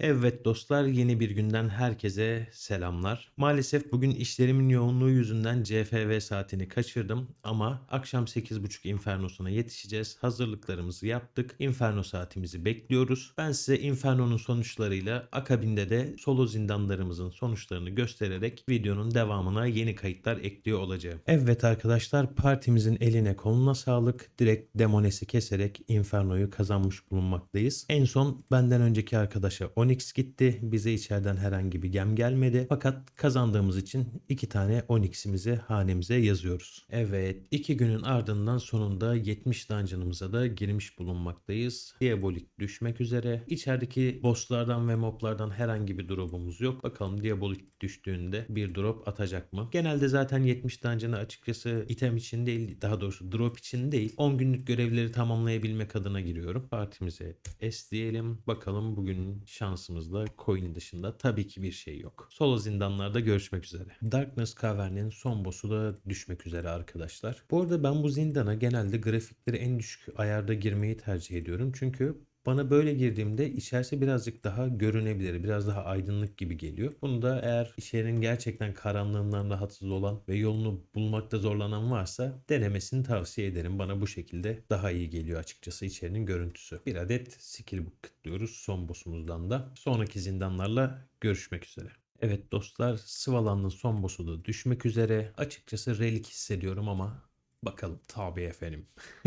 Evet dostlar, yeni bir günden herkese selamlar. Maalesef bugün işlerimin yoğunluğu yüzünden CFV saatini kaçırdım ama akşam 8.30 Inferno'suna yetişeceğiz. Hazırlıklarımızı yaptık. Inferno saatimizi bekliyoruz. Ben size Inferno'nun sonuçlarıyla akabinde de solo zindanlarımızın sonuçlarını göstererek videonun devamına yeni kayıtlar ekliyor olacağım. Evet arkadaşlar, partimizin eline koluna sağlık. Direkt demonesi keserek Inferno'yu kazanmış bulunmaktayız. En son benden önceki arkadaşa Onyx gitti. Bize içeriden herhangi bir gem gelmedi. Fakat kazandığımız için iki tane Onyx'imizi hanemize yazıyoruz. Evet iki günün ardından sonunda 70 dungeon'ımıza da girmiş bulunmaktayız. Diabolik düşmek üzere. İçerideki bosslardan ve moblardan herhangi bir drop'umuz yok. Bakalım Diabolik düştüğünde bir drop atacak mı? Genelde zaten 70 dungeon'ı açıkçası item için değil daha doğrusu drop için değil 10 günlük görevleri tamamlayabilmek adına giriyorum. Partimize S diyelim. Bakalım bugünün şansımızda coin dışında tabii ki bir şey yok. Solo zindanlarda görüşmek üzere. Darkness Cavern'in son boss'u da düşmek üzere arkadaşlar. Bu arada ben bu zindana genelde grafikleri en düşük ayarda girmeyi tercih ediyorum. Çünkü bana böyle girdiğimde içerisi birazcık daha görünebilir, biraz daha aydınlık gibi geliyor. Bunu da eğer içerinin gerçekten karanlığından rahatsız olan ve yolunu bulmakta zorlanan varsa denemesini tavsiye ederim. Bana bu şekilde daha iyi geliyor açıkçası içerinin görüntüsü. Bir adet skill book kıtlıyoruz son boss'umuzdan da. Sonraki zindanlarla görüşmek üzere. Evet dostlar Svalan'ın son boss'u da düşmek üzere. Açıkçası relik hissediyorum ama bakalım tabi efendim.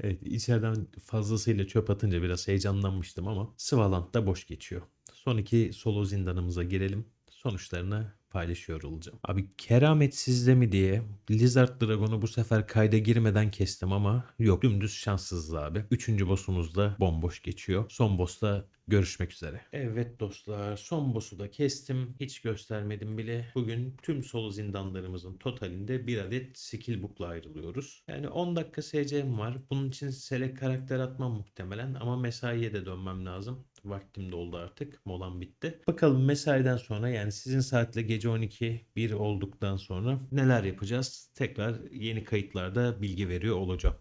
Evet, içeriden fazlasıyla çöp atınca biraz heyecanlanmıştım ama Svaland da boş geçiyor. Son iki solo zindanımıza girelim. Sonuçlarını paylaşıyor olacağım. Abi keramet sizde mi diye Lizard Dragon'u bu sefer kayda girmeden kestim ama yok dümdüz şanssızız abi. Üçüncü boss'umuz da bomboş geçiyor. Son boss'ta görüşmek üzere. Evet dostlar son boss'u da kestim. Hiç göstermedim bile. Bugün tüm solo zindanlarımızın totalinde bir adet skill book'la ayrılıyoruz. Yani 10 dakika SC'm var. Bunun için select karakter atmam muhtemelen ama mesaiye de dönmem lazım. Vaktim doldu artık. Molam bitti. Bakalım mesaiden sonra yani sizin saatle gece 12 1 olduktan sonra neler yapacağız? Tekrar yeni kayıtlarda bilgi veriyor olacağım.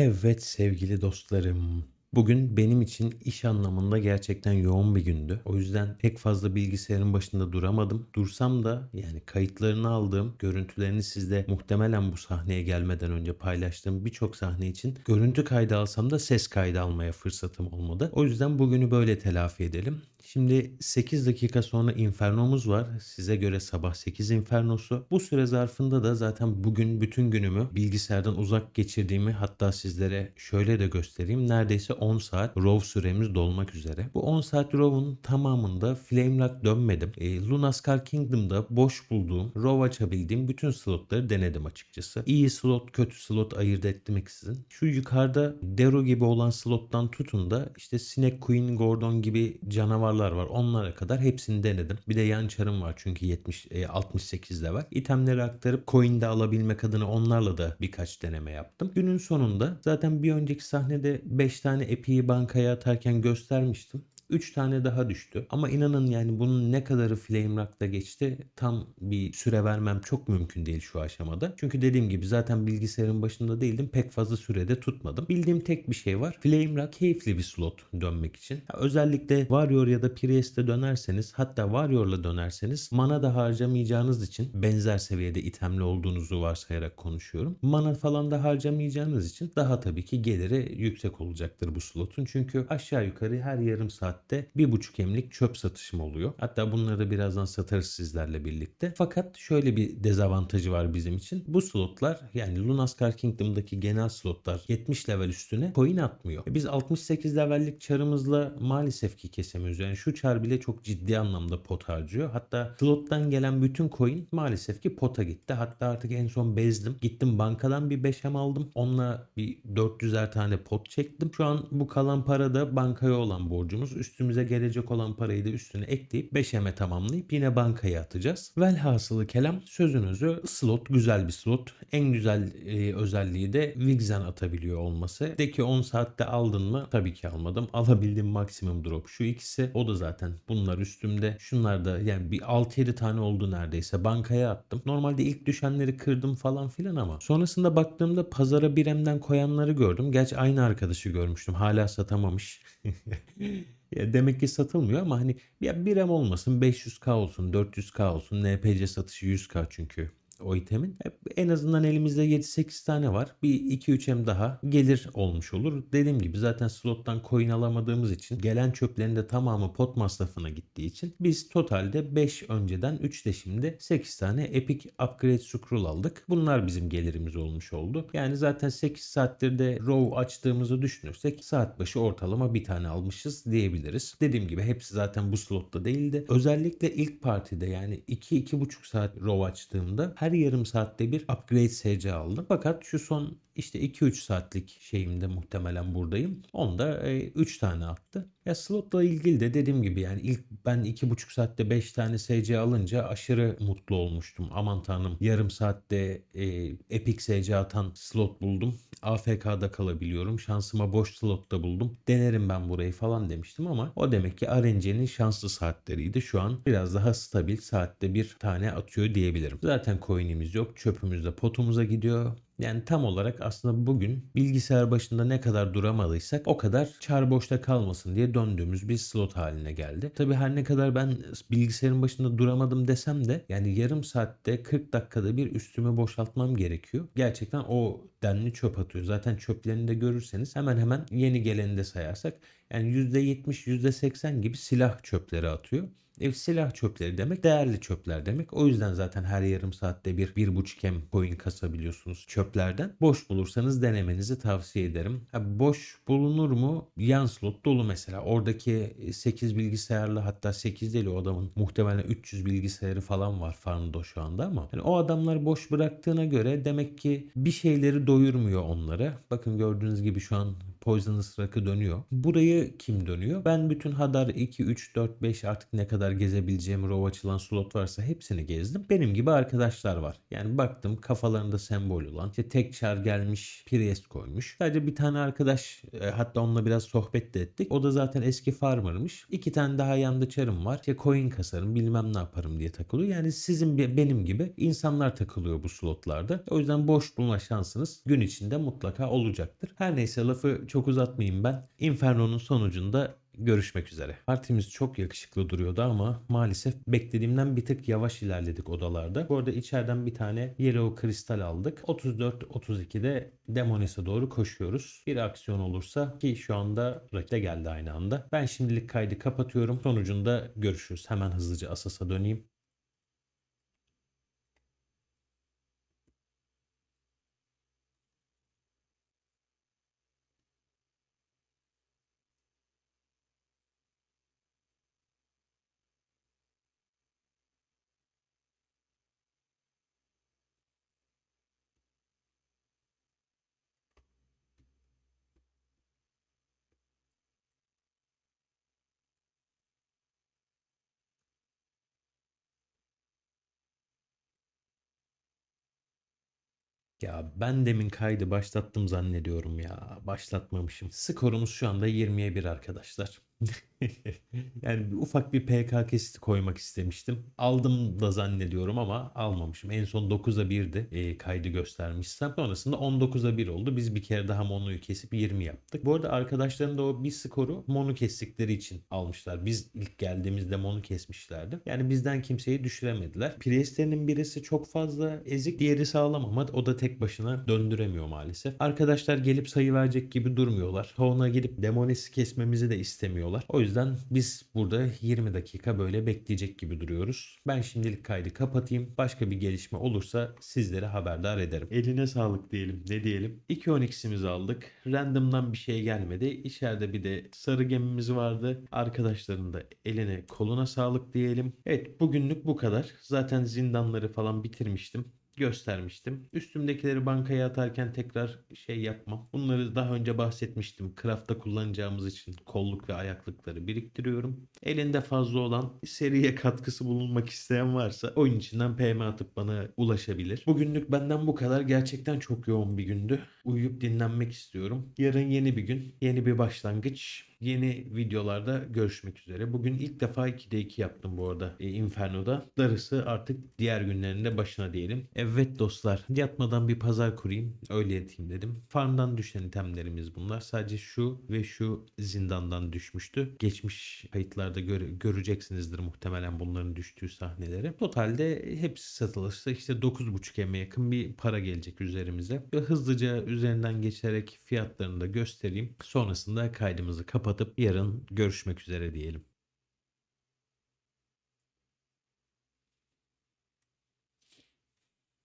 Evet sevgili dostlarım. Bugün benim için iş anlamında gerçekten yoğun bir gündü. O yüzden pek fazla bilgisayarın başında duramadım. Dursam da yani kayıtlarını aldığım, görüntülerini sizde muhtemelen bu sahneye gelmeden önce paylaştığım birçok sahne için görüntü kaydı alsam da ses kaydı almaya fırsatım olmadı. O yüzden bugünü böyle telafi edelim. Şimdi 8 dakika sonra Inferno'muz var. Size göre sabah 8 Inferno'su. Bu süre zarfında da zaten bugün bütün günümü bilgisayardan uzak geçirdiğimi hatta sizlere şöyle de göstereyim. Neredeyse 10 saat RAW süremiz dolmak üzere. Bu 10 saat RAW'un tamamında Flamelock dönmedim. E, Lunaskar Kingdom'da boş bulduğum, RAW açabildiğim bütün slotları denedim açıkçası. İyi slot, kötü slot ayırt etmeksizin. Şu yukarıda Dero gibi olan slottan tutun da işte Snake Queen, Gordon gibi canavarlar var. Onlara kadar hepsini denedim. Bir de yan çarım var çünkü 70 e, 68 de var. İtemleri aktarıp coin de alabilmek adına onlarla da birkaç deneme yaptım. Günün sonunda zaten bir önceki sahnede 5 tane epiyi bankaya atarken göstermiştim. 3 tane daha düştü. Ama inanın yani bunun ne kadarı Flame Rock'ta geçti tam bir süre vermem çok mümkün değil şu aşamada. Çünkü dediğim gibi zaten bilgisayarın başında değildim. Pek fazla sürede tutmadım. Bildiğim tek bir şey var. Flame Rock keyifli bir slot dönmek için. Ya özellikle Warrior ya da Priest'e dönerseniz hatta Warrior'la dönerseniz mana da harcamayacağınız için benzer seviyede itemli olduğunuzu varsayarak konuşuyorum. Mana falan da harcamayacağınız için daha tabii ki geliri yüksek olacaktır bu slotun. Çünkü aşağı yukarı her yarım saat saatte 1,5 emlik çöp satışım oluyor. Hatta bunları da birazdan satarız sizlerle birlikte. Fakat şöyle bir dezavantajı var bizim için. Bu slotlar yani Lunaskar Kingdom'daki genel slotlar 70 level üstüne coin atmıyor. Biz 68 levellik çarımızla maalesef ki kesemiyoruz. Yani şu çar bile çok ciddi anlamda pot harcıyor. Hatta slottan gelen bütün coin maalesef ki pota gitti. Hatta artık en son bezdim. Gittim bankadan bir 5M aldım. Onunla bir 400'er tane pot çektim. Şu an bu kalan para da bankaya olan borcumuz. Üst üstümüze gelecek olan parayı da üstüne ekleyip 5M'e tamamlayıp yine bankaya atacağız. Velhasılı kelam sözünüzü slot güzel bir slot. En güzel e, özelliği de Wigzen atabiliyor olması. De ki 10 saatte aldın mı? Tabii ki almadım. Alabildiğim maksimum drop şu ikisi. O da zaten bunlar üstümde. Şunlar da yani bir 6-7 tane oldu neredeyse. Bankaya attım. Normalde ilk düşenleri kırdım falan filan ama sonrasında baktığımda pazara biremden koyanları gördüm. Gerçi aynı arkadaşı görmüştüm. Hala satamamış. Demek ki satılmıyor ama hani ya birem olmasın 500k olsun 400k olsun NPC satışı 100k çünkü o itemin. Hep en azından elimizde 7-8 tane var. Bir 2-3 M daha gelir olmuş olur. Dediğim gibi zaten slottan coin alamadığımız için gelen çöplerin de tamamı pot masrafına gittiği için biz totalde 5 önceden 3 de şimdi 8 tane Epic Upgrade Scroll aldık. Bunlar bizim gelirimiz olmuş oldu. Yani zaten 8 saattir de Row açtığımızı düşünürsek saat başı ortalama bir tane almışız diyebiliriz. Dediğim gibi hepsi zaten bu slotta değildi. Özellikle ilk partide yani 2-2,5 saat Row açtığımda her yarım saatte bir upgrade SC aldım. Fakat şu son işte 2-3 saatlik şeyimde muhtemelen buradayım. Onda 3 tane attı. Ya slotla ilgili de dediğim gibi yani ilk ben 2,5 saatte 5 tane SC alınca aşırı mutlu olmuştum. Aman tanrım yarım saatte e, epic SC atan slot buldum. AFK'da kalabiliyorum. Şansıma boş slotta buldum. Denerim ben burayı falan demiştim ama o demek ki RNG'nin şanslı saatleriydi. Şu an biraz daha stabil saatte bir tane atıyor diyebilirim. Zaten coin'imiz yok. Çöpümüz de potumuza gidiyor. Yani tam olarak aslında bugün bilgisayar başında ne kadar duramadıysak o kadar çar boşta kalmasın diye döndüğümüz bir slot haline geldi. Tabi her ne kadar ben bilgisayarın başında duramadım desem de yani yarım saatte 40 dakikada bir üstümü boşaltmam gerekiyor. Gerçekten o denli çöp atıyor. Zaten çöplerini de görürseniz hemen hemen yeni geleni de sayarsak yani %70 %80 gibi silah çöpleri atıyor. E, silah çöpleri demek değerli çöpler demek. O yüzden zaten her yarım saatte bir, bir buçuk em coin kasabiliyorsunuz çöplerden. Boş bulursanız denemenizi tavsiye ederim. Ha, boş bulunur mu? Yan slot dolu mesela. Oradaki 8 bilgisayarlı hatta 8 değil o adamın muhtemelen 300 bilgisayarı falan var farmda şu anda ama yani o adamlar boş bıraktığına göre demek ki bir şeyleri doyurmuyor onları. Bakın gördüğünüz gibi şu an Poisonous Rock'ı dönüyor. Burayı kim dönüyor? Ben bütün Hadar 2, 3, 4, 5 artık ne kadar gezebileceğim row açılan slot varsa hepsini gezdim. Benim gibi arkadaşlar var. Yani baktım kafalarında sembol olan işte tek çar gelmiş Priest koymuş. Sadece bir tane arkadaş e, hatta onunla biraz sohbet de ettik. O da zaten eski farmermış. İki tane daha yanda çarım var. İşte coin kasarım bilmem ne yaparım diye takılıyor. Yani sizin benim gibi insanlar takılıyor bu slotlarda. O yüzden boş bulma şansınız gün içinde mutlaka olacaktır. Her neyse lafı çok uzatmayayım ben. Inferno'nun sonucunda görüşmek üzere. Partimiz çok yakışıklı duruyordu ama maalesef beklediğimden bir tık yavaş ilerledik odalarda. Bu arada içeriden bir tane Yellow kristal aldık. 34-32'de Demones'e doğru koşuyoruz. Bir aksiyon olursa ki şu anda rakip geldi aynı anda. Ben şimdilik kaydı kapatıyorum. Sonucunda görüşürüz. Hemen hızlıca Asas'a döneyim. Ya ben demin kaydı başlattım zannediyorum ya. Başlatmamışım. Skorumuz şu anda 20'ye 1 arkadaşlar. Yani bir ufak bir PK kesiti koymak istemiştim. Aldım da zannediyorum ama almamışım. En son 9'a 1'di e, kaydı göstermişsem. Sonrasında 19'a 1 oldu. Biz bir kere daha monoyu kesip 20 yaptık. Bu arada arkadaşların da o bir skoru mono kestikleri için almışlar. Biz ilk geldiğimizde mono kesmişlerdi. Yani bizden kimseyi düşüremediler. Priestlerinin birisi çok fazla ezik, diğeri sağlam ama o da tek başına döndüremiyor maalesef. Arkadaşlar gelip sayı verecek gibi durmuyorlar. Town'a gidip demonesi kesmemizi de istemiyorlar. O yüzden biz burada 20 dakika böyle bekleyecek gibi duruyoruz. Ben şimdilik kaydı kapatayım. Başka bir gelişme olursa sizlere haberdar ederim. Eline sağlık diyelim. Ne diyelim? 2 Onyx'imizi aldık. Random'dan bir şey gelmedi. İçeride bir de sarı gemimiz vardı. Arkadaşların da eline koluna sağlık diyelim. Evet bugünlük bu kadar. Zaten zindanları falan bitirmiştim. Göstermiştim. Üstümdekileri bankaya atarken tekrar şey yapmam. Bunları daha önce bahsetmiştim. Craft'ta kullanacağımız için kolluk ve ayaklıkları biriktiriyorum. Elinde fazla olan seriye katkısı bulunmak isteyen varsa oyun içinden PM atıp bana ulaşabilir. Bugünlük benden bu kadar. Gerçekten çok yoğun bir gündü. Uyuyup dinlenmek istiyorum. Yarın yeni bir gün, yeni bir başlangıç. Yeni videolarda görüşmek üzere. Bugün ilk defa 2'de 2 yaptım bu arada e, Inferno'da. Darısı artık diğer günlerinde başına diyelim. Evet dostlar yatmadan bir pazar kurayım. Öyle yatayım dedim. Farmdan düşen itemlerimiz bunlar. Sadece şu ve şu zindandan düşmüştü. Geçmiş kayıtlarda göre- göreceksinizdir muhtemelen bunların düştüğü sahneleri. Totalde hepsi satılırsa işte 9.5 eme yakın bir para gelecek üzerimize. Ve hızlıca üzerinden geçerek fiyatlarını da göstereyim. Sonrasında kaydımızı kapatıp yarın görüşmek üzere diyelim.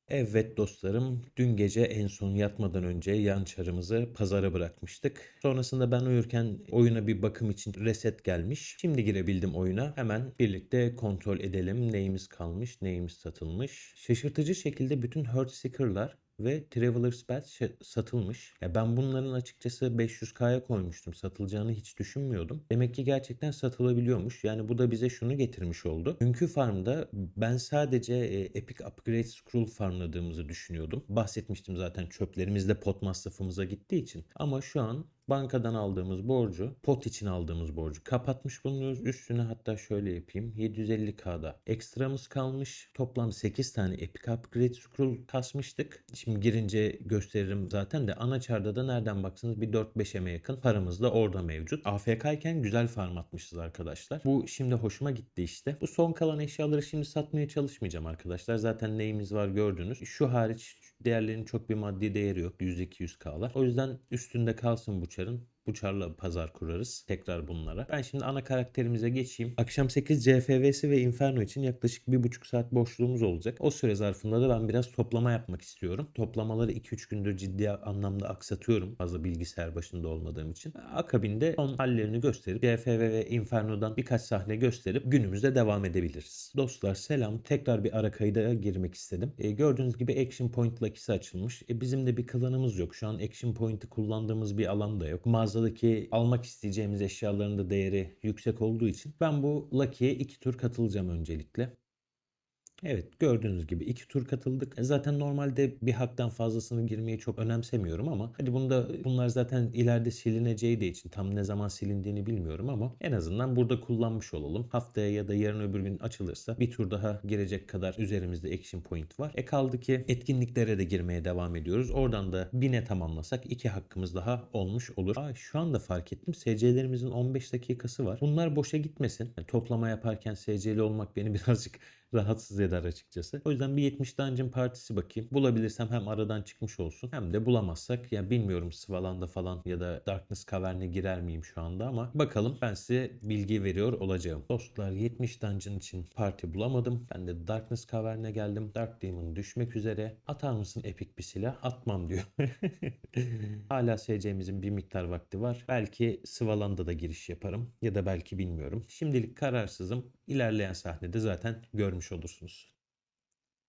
Evet dostlarım, dün gece en son yatmadan önce yan çarımızı pazara bırakmıştık. Sonrasında ben uyurken oyuna bir bakım için reset gelmiş. Şimdi girebildim oyuna. Hemen birlikte kontrol edelim neyimiz kalmış, neyimiz satılmış. Şaşırtıcı şekilde bütün Heartseeker'lar ve Traveler's şa- satılmış. Ya ben bunların açıkçası 500k'ya koymuştum. Satılacağını hiç düşünmüyordum. Demek ki gerçekten satılabiliyormuş. Yani bu da bize şunu getirmiş oldu. Dünkü farmda ben sadece e, Epic Upgrade Scroll farmladığımızı düşünüyordum. Bahsetmiştim zaten çöplerimiz de pot masrafımıza gittiği için. Ama şu an bankadan aldığımız borcu, pot için aldığımız borcu kapatmış bulunuyoruz. Üstüne hatta şöyle yapayım. 750k'da ekstramız kalmış. Toplam 8 tane Epic Upgrade Scroll kasmıştık. Şimdi girince gösteririm zaten de ana çarda da nereden baksanız bir 4-5 eme yakın paramız da orada mevcut. AFK iken güzel farm atmışız arkadaşlar. Bu şimdi hoşuma gitti işte. Bu son kalan eşyaları şimdi satmaya çalışmayacağım arkadaşlar. Zaten neyimiz var gördünüz. Şu hariç diğerlerinin çok bir maddi değeri yok. 100-200k'lar. O yüzden üstünde kalsın bu çarın. Bu çarla pazar kurarız. Tekrar bunlara. Ben şimdi ana karakterimize geçeyim. Akşam 8 CFV'si ve Inferno için yaklaşık 1,5 saat boşluğumuz olacak. O süre zarfında da ben biraz toplama yapmak istiyorum. Toplamaları 2-3 gündür ciddi anlamda aksatıyorum. Fazla bilgisayar başında olmadığım için. Akabinde son hallerini gösterip CFV ve Inferno'dan birkaç sahne gösterip günümüze devam edebiliriz. Dostlar selam. Tekrar bir ara kayda girmek istedim. E, gördüğünüz gibi Action Point Lucky'si açılmış. E, bizim de bir klanımız yok. Şu an Action Point'i kullandığımız bir alan da yok. Mağazadaki almak isteyeceğimiz eşyaların da değeri yüksek olduğu için ben bu Lucky'ye iki tur katılacağım öncelikle. Evet gördüğünüz gibi iki tur katıldık. E, Zaten normalde bir haktan fazlasını girmeyi çok önemsemiyorum ama hadi bunda bunlar zaten ileride silineceği de için tam ne zaman silindiğini bilmiyorum ama en azından burada kullanmış olalım. Haftaya ya da yarın öbür gün açılırsa bir tur daha girecek kadar üzerimizde action point var. E kaldı ki etkinliklere de girmeye devam ediyoruz. Oradan da bine tamamlasak iki hakkımız daha olmuş olur. Aa, şu anda fark ettim SC'lerimizin 15 dakikası var. Bunlar boşa gitmesin. Yani toplama yaparken SC'li olmak beni birazcık rahatsız eder açıkçası. O yüzden bir 70 Dungeon partisi bakayım. Bulabilirsem hem aradan çıkmış olsun hem de bulamazsak ya bilmiyorum Svalan'da falan ya da Darkness Cavern'e girer miyim şu anda ama bakalım ben size bilgi veriyor olacağım. Dostlar 70 Dungeon için parti bulamadım. Ben de Darkness Cavern'e geldim. Dark Demon düşmek üzere. Atar mısın epik bir silah? Atmam diyor. Hala SC'mizin bir miktar vakti var. Belki Svalan'da da giriş yaparım ya da belki bilmiyorum. Şimdilik kararsızım. İlerleyen sahnede zaten görmüş olursunuz.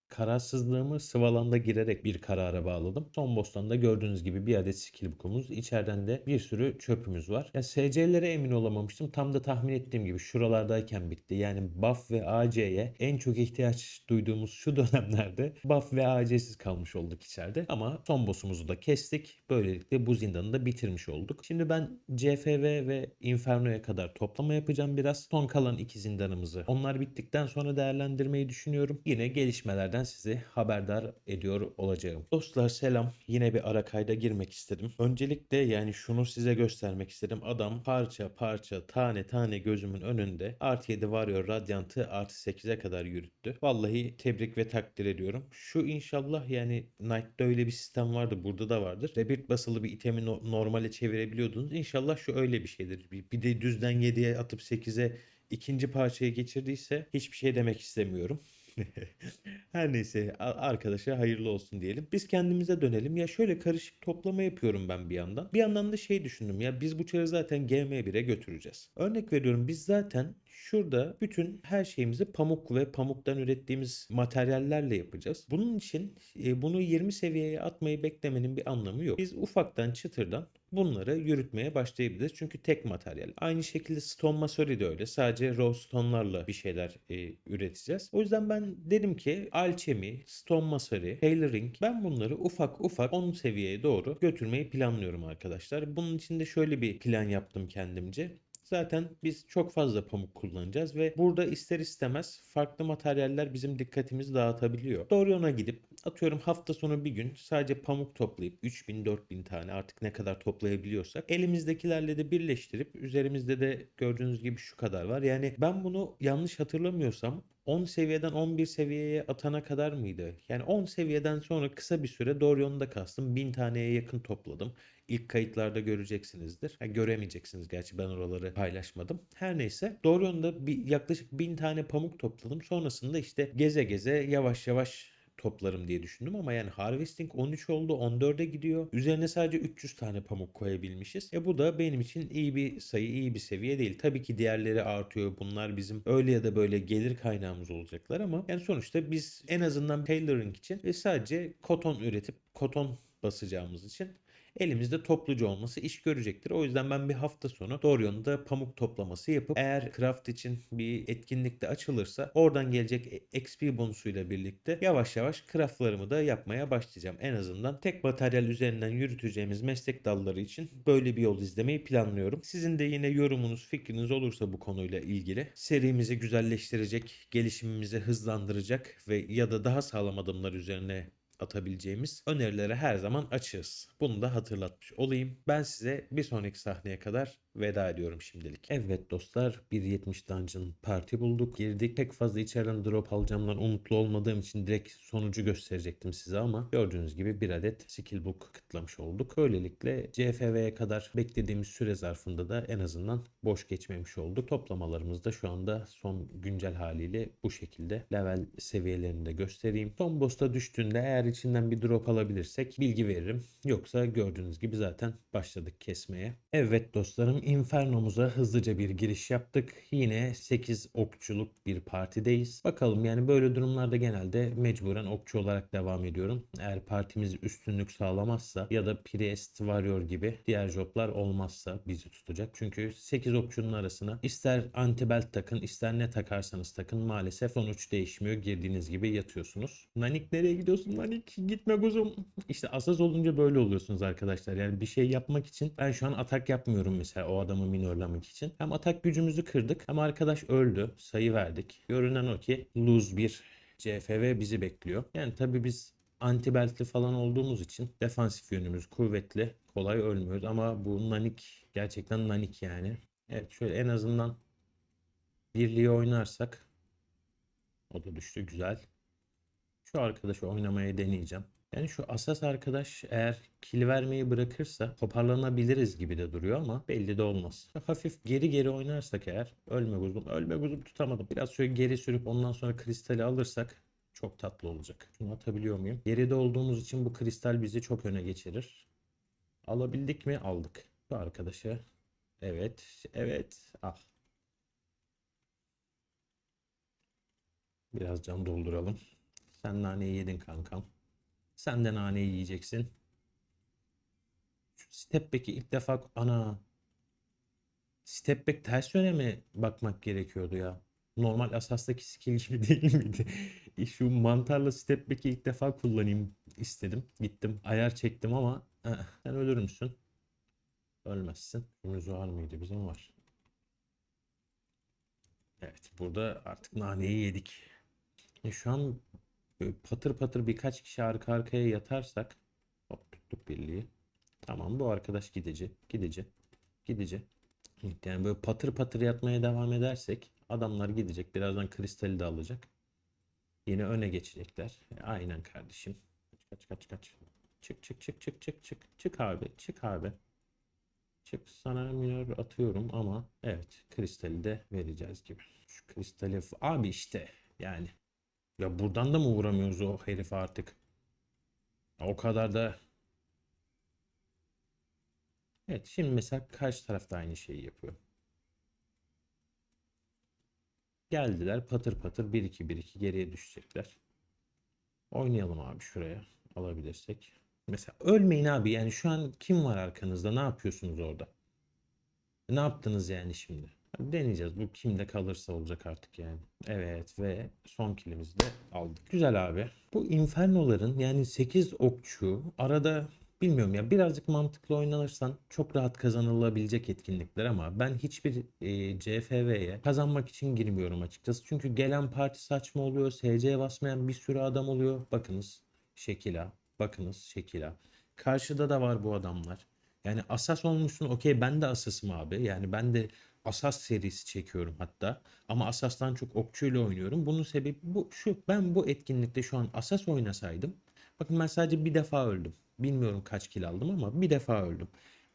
Kararsızlığımı Svalan'da girerek bir karara bağladım. Son boss'tan gördüğünüz gibi bir adet skill book'umuz. İçeriden de bir sürü çöpümüz var. Ya SC'lere emin olamamıştım. Tam da tahmin ettiğim gibi şuralardayken bitti. Yani buff ve AC'ye en çok ihtiyaç duyduğumuz şu dönemlerde buff ve AC'siz kalmış olduk içeride. Ama son boss'umuzu da kestik. Böylelikle bu zindanı da bitirmiş olduk. Şimdi ben CFV ve Inferno'ya kadar toplama yapacağım biraz. Son kalan iki zindanımızı. Onlar bittikten sonra değerlendirmeyi düşünüyorum. Yine gelişmelerden sizi haberdar ediyor olacağım. Dostlar selam. Yine bir ara kayda girmek istedim. Öncelikle yani şunu size göstermek istedim. Adam parça parça tane tane gözümün önünde artı 7 Warrior Radiant'ı artı 8'e kadar yürüttü. Vallahi tebrik ve takdir ediyorum. Şu inşallah yani Knight'da öyle bir sistem vardı. Burada da vardır. Rebirth basılı bir itemi no- normale çevirebiliyordunuz. İnşallah şu öyle bir şeydir. Bir, de düzden 7'ye atıp 8'e ikinci parçayı geçirdiyse hiçbir şey demek istemiyorum. Her neyse arkadaşa hayırlı olsun diyelim. Biz kendimize dönelim. Ya şöyle karışık toplama yapıyorum ben bir yandan. Bir yandan da şey düşündüm ya biz bu çarı zaten GM1'e götüreceğiz. Örnek veriyorum biz zaten şurada bütün her şeyimizi pamuk ve pamuktan ürettiğimiz materyallerle yapacağız. Bunun için e, bunu 20 seviyeye atmayı beklemenin bir anlamı yok. Biz ufaktan çıtırdan bunları yürütmeye başlayabiliriz. Çünkü tek materyal. Aynı şekilde stone masonry de öyle. Sadece raw stone'larla bir şeyler e, üreteceğiz. O yüzden ben dedim ki alchemy, stone masonry, tailoring ben bunları ufak ufak 10 seviyeye doğru götürmeyi planlıyorum arkadaşlar. Bunun için de şöyle bir plan yaptım kendimce. Zaten biz çok fazla pamuk kullanacağız ve burada ister istemez farklı materyaller bizim dikkatimizi dağıtabiliyor. Dorian'a gidip atıyorum hafta sonu bir gün sadece pamuk toplayıp 3000-4000 tane artık ne kadar toplayabiliyorsak elimizdekilerle de birleştirip üzerimizde de gördüğünüz gibi şu kadar var. Yani ben bunu yanlış hatırlamıyorsam 10 seviyeden 11 seviyeye atana kadar mıydı? Yani 10 seviyeden sonra kısa bir süre Dorion'da kastım. 1000 taneye yakın topladım. İlk kayıtlarda göreceksinizdir. Ha, göremeyeceksiniz gerçi ben oraları paylaşmadım. Her neyse Dorion'da bir, yaklaşık 1000 tane pamuk topladım. Sonrasında işte geze geze yavaş yavaş toplarım diye düşündüm ama yani harvesting 13 oldu 14'e gidiyor. Üzerine sadece 300 tane pamuk koyabilmişiz. E bu da benim için iyi bir sayı, iyi bir seviye değil. Tabii ki diğerleri artıyor. Bunlar bizim öyle ya da böyle gelir kaynağımız olacaklar ama yani sonuçta biz en azından tailoring için e sadece koton üretip koton basacağımız için elimizde topluca olması iş görecektir. O yüzden ben bir hafta sonu Dorion'da pamuk toplaması yapıp eğer craft için bir etkinlikte açılırsa oradan gelecek e- XP bonusuyla birlikte yavaş yavaş craftlarımı da yapmaya başlayacağım. En azından tek materyal üzerinden yürüteceğimiz meslek dalları için böyle bir yol izlemeyi planlıyorum. Sizin de yine yorumunuz, fikriniz olursa bu konuyla ilgili serimizi güzelleştirecek, gelişimimizi hızlandıracak ve ya da daha sağlam adımlar üzerine atabileceğimiz önerilere her zaman açığız. Bunu da hatırlatmış olayım. Ben size bir sonraki sahneye kadar veda ediyorum şimdilik. Evet dostlar 1.70 Dungeon Party bulduk. Girdik. Pek fazla içeriden drop alacağımdan umutlu olmadığım için direkt sonucu gösterecektim size ama gördüğünüz gibi bir adet skill book kıtlamış olduk. Böylelikle CFV'ye kadar beklediğimiz süre zarfında da en azından boş geçmemiş olduk. Toplamalarımız da şu anda son güncel haliyle bu şekilde level seviyelerini de göstereyim. Son boss'ta düştüğünde eğer içinden bir drop alabilirsek bilgi veririm. Yoksa gördüğünüz gibi zaten başladık kesmeye. Evet dostlarım Inferno'muza hızlıca bir giriş yaptık. Yine 8 okçuluk bir partideyiz. Bakalım yani böyle durumlarda genelde mecburen okçu olarak devam ediyorum. Eğer partimiz üstünlük sağlamazsa ya da Priest Warrior gibi diğer joblar olmazsa bizi tutacak. Çünkü 8 okçunun arasına ister antibelt takın ister ne takarsanız takın maalesef sonuç değişmiyor. Girdiğiniz gibi yatıyorsunuz. Nanik nereye gidiyorsun Nanik? Gitme kuzum. İşte asas olunca böyle oluyorsunuz arkadaşlar. Yani bir şey yapmak için ben şu an atak yapmıyorum mesela o adamı minörlemek için. Hem atak gücümüzü kırdık hem arkadaş öldü. Sayı verdik. Görünen o ki lose bir CFV bizi bekliyor. Yani tabii biz anti beltli falan olduğumuz için defansif yönümüz kuvvetli. Kolay ölmüyoruz ama bu nanik gerçekten nanik yani. Evet şöyle en azından birliği oynarsak o da düştü güzel. Şu arkadaşı oynamaya deneyeceğim. Yani şu asas arkadaş eğer kill vermeyi bırakırsa toparlanabiliriz gibi de duruyor ama belli de olmaz. Hafif geri geri oynarsak eğer ölme kuzum ölme kuzum tutamadım. Biraz şöyle geri sürüp ondan sonra kristali alırsak çok tatlı olacak. Şunu atabiliyor muyum? Geride olduğumuz için bu kristal bizi çok öne geçirir. Alabildik mi? Aldık. Şu arkadaşı. Evet. Evet. Ah. Biraz can dolduralım. Sen naneyi yedin kankam. Sen de naneyi yiyeceksin. Şu step back'i ilk defa... Ana. Step back ters yöne mi bakmak gerekiyordu ya? Normal Asas'taki skill gibi değil miydi? E, Şu mantarla step back'i ilk defa kullanayım istedim. Gittim ayar çektim ama eh, sen ölür müsün? Ölmezsin. Ömrümüz var mıydı? Bizim var. Evet burada artık naneyi yedik. E, şu an böyle patır patır birkaç kişi arka arkaya yatarsak hop tuttuk birliği. Tamam bu arkadaş gidici. Gidici. Gidici. Yani böyle patır patır yatmaya devam edersek adamlar gidecek. Birazdan kristali de alacak. Yine öne geçecekler. E, Aynen kardeşim. Kaç kaç kaç. Çık çık çık çık çık çık. Çık abi. Çık abi. Çık sana minör atıyorum ama evet kristali de vereceğiz gibi. Şu kristali abi işte yani Ya buradan da mı vuramıyoruz o herife artık? Ya O kadar da Evet şimdi mesela karşı taraf da aynı şeyi yapıyor. Geldiler patır patır 1-2 1-2 geriye düşecekler. Oynayalım abi şuraya alabilirsek. Mesela ölmeyin abi yani şu an kim var arkanızda ne yapıyorsunuz orada? Ne yaptınız yani şimdi? Deneyeceğiz. Bu kimde kalırsa olacak artık yani. Evet ve son kilimizi de aldık. Güzel abi. Bu infernoların yani 8 okçu arada bilmiyorum ya birazcık mantıklı oynanırsan çok rahat kazanılabilecek etkinlikler ama ben hiçbir e, CFV'ye kazanmak için girmiyorum açıkçası. Çünkü gelen parti saçma oluyor. SC'ye basmayan bir sürü adam oluyor. Bakınız Şekila. Bakınız Şekila. Karşıda da var bu adamlar. Yani asas olmuşsun okey ben de asasım abi. Yani ben de asas serisi çekiyorum hatta. Ama asastan çok okçuyla oynuyorum. Bunun sebebi bu şu ben bu etkinlikte şu an asas oynasaydım. Bakın ben sadece bir defa öldüm. Bilmiyorum kaç kill aldım ama bir defa öldüm.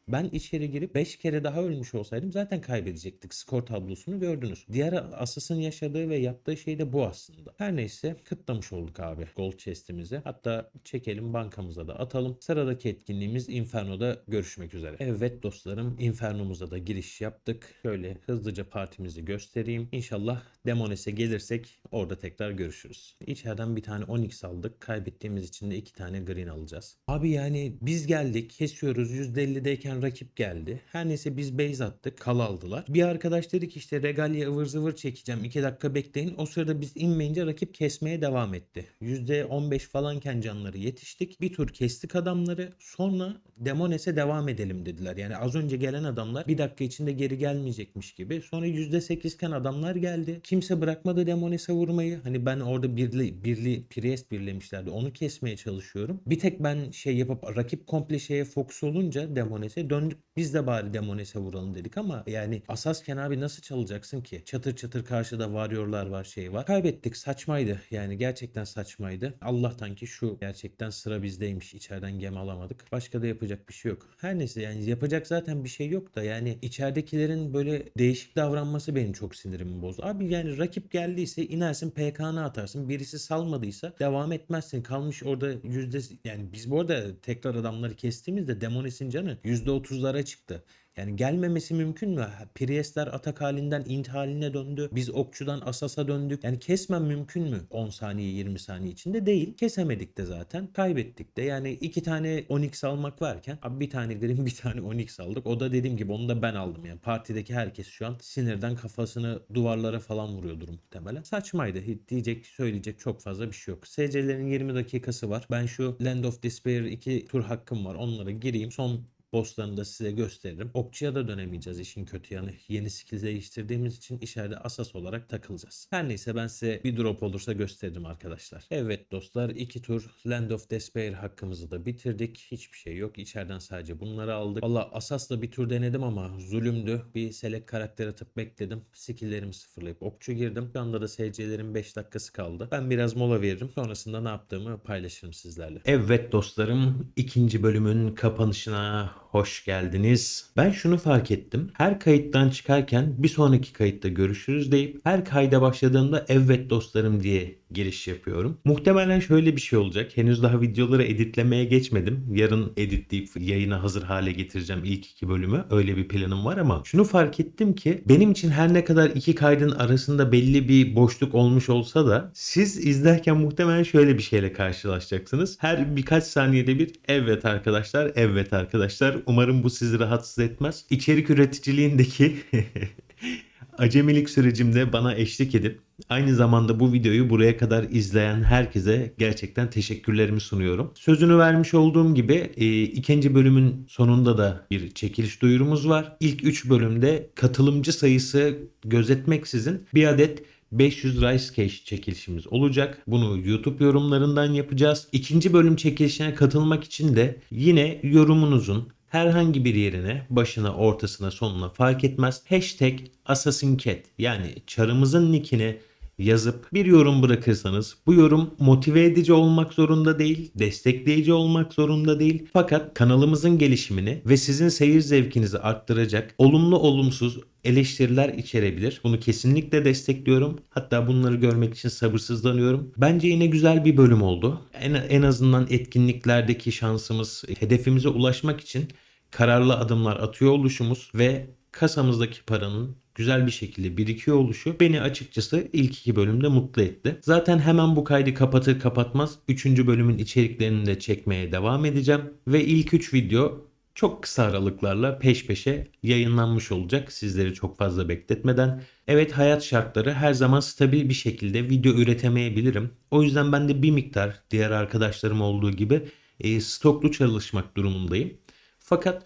Ben içeri girip 5 kere daha ölmüş olsaydım zaten kaybedecektik. Skor tablosunu gördünüz. Diğer Asas'ın yaşadığı ve yaptığı şey de bu aslında. Her neyse kıtlamış olduk abi gold chest'imizi. Hatta çekelim bankamıza da atalım. Sıradaki etkinliğimiz Inferno'da görüşmek üzere. Evet dostlarım Inferno'muza da giriş yaptık. Şöyle hızlıca partimizi göstereyim. İnşallah Demones'e gelirsek orada tekrar görüşürüz. İçeriden bir tane Onyx aldık. Kaybettiğimiz için de iki tane Green alacağız. Abi yani biz geldik kesiyoruz %50'deyken rakip geldi. Her neyse biz base attık. Kal aldılar. Bir arkadaş dedi ki işte Regalia ıvır zıvır çekeceğim. 2 dakika bekleyin. O sırada biz inmeyince rakip kesmeye devam etti. %15 falanken canları yetiştik. Bir tur kestik adamları. Sonra Demones'e devam edelim dediler. Yani az önce gelen adamlar bir dakika içinde geri gelmeyecekmiş gibi. Sonra %8 iken adamlar geldi. Kimse bırakmadı Demones'e vurmayı. Hani ben orada birli, birli Priest birlemişlerdi. Onu kesmeye çalışıyorum. Bir tek ben şey yapıp rakip komple şeye fokus olunca Demones'e döndük. Biz de bari Demones'e vuralım dedik ama yani asasken abi nasıl çalacaksın ki? Çatır çatır karşıda Warrior'lar var şey var. Kaybettik saçmaydı. Yani gerçekten saçmaydı. Allah'tan ki şu gerçekten sıra bizdeymiş. İçeriden gem alamadık. Başka da yapacak bir şey yok. Her neyse yani yapacak zaten bir şey yok da yani içeridekilerin böyle değişik davranması benim çok sinirimi bozdu. Abi yani rakip geldiyse inersin PK'na atarsın. Birisi salmadıysa devam etmezsin. Kalmış orada yüzde yani biz bu arada tekrar adamları kestiğimizde Demones'in canı %30'lara çıktı. Yani gelmemesi mümkün mü? Priestler atak halinden int haline döndü. Biz okçudan asasa döndük. Yani kesmem mümkün mü? 10 saniye 20 saniye içinde değil. Kesemedik de zaten. Kaybettik de. Yani iki tane Onyx almak varken abi bir tane Grim bir tane Onyx aldık. O da dediğim gibi onu da ben aldım yani. Partideki herkes şu an sinirden kafasını duvarlara falan vuruyordur muhtemelen. Saçmaydı. Diyecek söyleyecek çok fazla bir şey yok. SC'lerin 20 dakikası var. Ben şu Land of Despair 2 tur hakkım var. Onlara gireyim. Son bosslarını da size gösteririm. Okçuya da dönemeyeceğiz işin kötü yanı. Yeni skill değiştirdiğimiz için içeride asas olarak takılacağız. Her neyse ben size bir drop olursa gösteririm arkadaşlar. Evet dostlar iki tur Land of Despair hakkımızı da bitirdik. Hiçbir şey yok. İçeriden sadece bunları aldık. Valla asasla bir tur denedim ama zulümdü. Bir select karakter atıp bekledim. Skilllerimi sıfırlayıp okçu girdim. Şu anda da SC'lerin 5 dakikası kaldı. Ben biraz mola veririm. Sonrasında ne yaptığımı paylaşırım sizlerle. Evet dostlarım ikinci bölümün kapanışına hoş geldiniz. Ben şunu fark ettim. Her kayıttan çıkarken bir sonraki kayıtta görüşürüz deyip her kayda başladığımda evet dostlarım diye giriş yapıyorum. Muhtemelen şöyle bir şey olacak. Henüz daha videoları editlemeye geçmedim. Yarın editleyip yayına hazır hale getireceğim ilk iki bölümü. Öyle bir planım var ama şunu fark ettim ki benim için her ne kadar iki kaydın arasında belli bir boşluk olmuş olsa da siz izlerken muhtemelen şöyle bir şeyle karşılaşacaksınız. Her birkaç saniyede bir evet arkadaşlar, evet arkadaşlar. Umarım bu sizi rahatsız etmez. İçerik üreticiliğindeki acemilik sürecimde bana eşlik edip aynı zamanda bu videoyu buraya kadar izleyen herkese gerçekten teşekkürlerimi sunuyorum. Sözünü vermiş olduğum gibi e, ikinci bölümün sonunda da bir çekiliş duyurumuz var. İlk 3 bölümde katılımcı sayısı gözetmeksizin bir adet 500 Rice Cash çekilişimiz olacak. Bunu YouTube yorumlarından yapacağız. İkinci bölüm çekilişine katılmak için de yine yorumunuzun herhangi bir yerine başına ortasına sonuna fark etmez. Hashtag AssassinCat yani çarımızın nickini yazıp bir yorum bırakırsanız bu yorum motive edici olmak zorunda değil, destekleyici olmak zorunda değil. Fakat kanalımızın gelişimini ve sizin seyir zevkinizi arttıracak olumlu olumsuz eleştiriler içerebilir. Bunu kesinlikle destekliyorum. Hatta bunları görmek için sabırsızlanıyorum. Bence yine güzel bir bölüm oldu. En, en azından etkinliklerdeki şansımız hedefimize ulaşmak için kararlı adımlar atıyor oluşumuz ve kasamızdaki paranın güzel bir şekilde birikiyor oluşu beni açıkçası ilk iki bölümde mutlu etti. Zaten hemen bu kaydı kapatır kapatmaz 3. bölümün içeriklerini de çekmeye devam edeceğim. Ve ilk 3 video çok kısa aralıklarla peş peşe yayınlanmış olacak sizleri çok fazla bekletmeden. Evet hayat şartları her zaman stabil bir şekilde video üretemeyebilirim. O yüzden ben de bir miktar diğer arkadaşlarım olduğu gibi e, stoklu çalışmak durumundayım. Fakat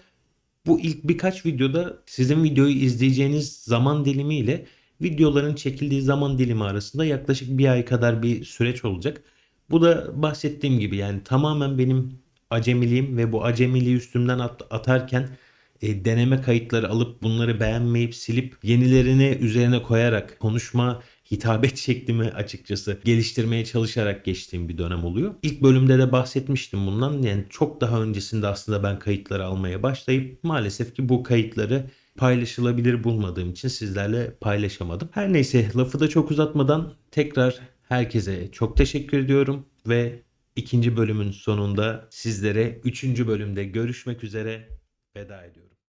bu ilk birkaç videoda sizin videoyu izleyeceğiniz zaman dilimi ile videoların çekildiği zaman dilimi arasında yaklaşık bir ay kadar bir süreç olacak. Bu da bahsettiğim gibi yani tamamen benim acemiliğim ve bu acemiliği üstümden at- atarken e, deneme kayıtları alıp bunları beğenmeyip silip yenilerini üzerine koyarak konuşma hitabet şeklimi açıkçası geliştirmeye çalışarak geçtiğim bir dönem oluyor. İlk bölümde de bahsetmiştim bundan. Yani çok daha öncesinde aslında ben kayıtları almaya başlayıp maalesef ki bu kayıtları paylaşılabilir bulmadığım için sizlerle paylaşamadım. Her neyse lafı da çok uzatmadan tekrar herkese çok teşekkür ediyorum ve ikinci bölümün sonunda sizlere üçüncü bölümde görüşmek üzere veda ediyorum.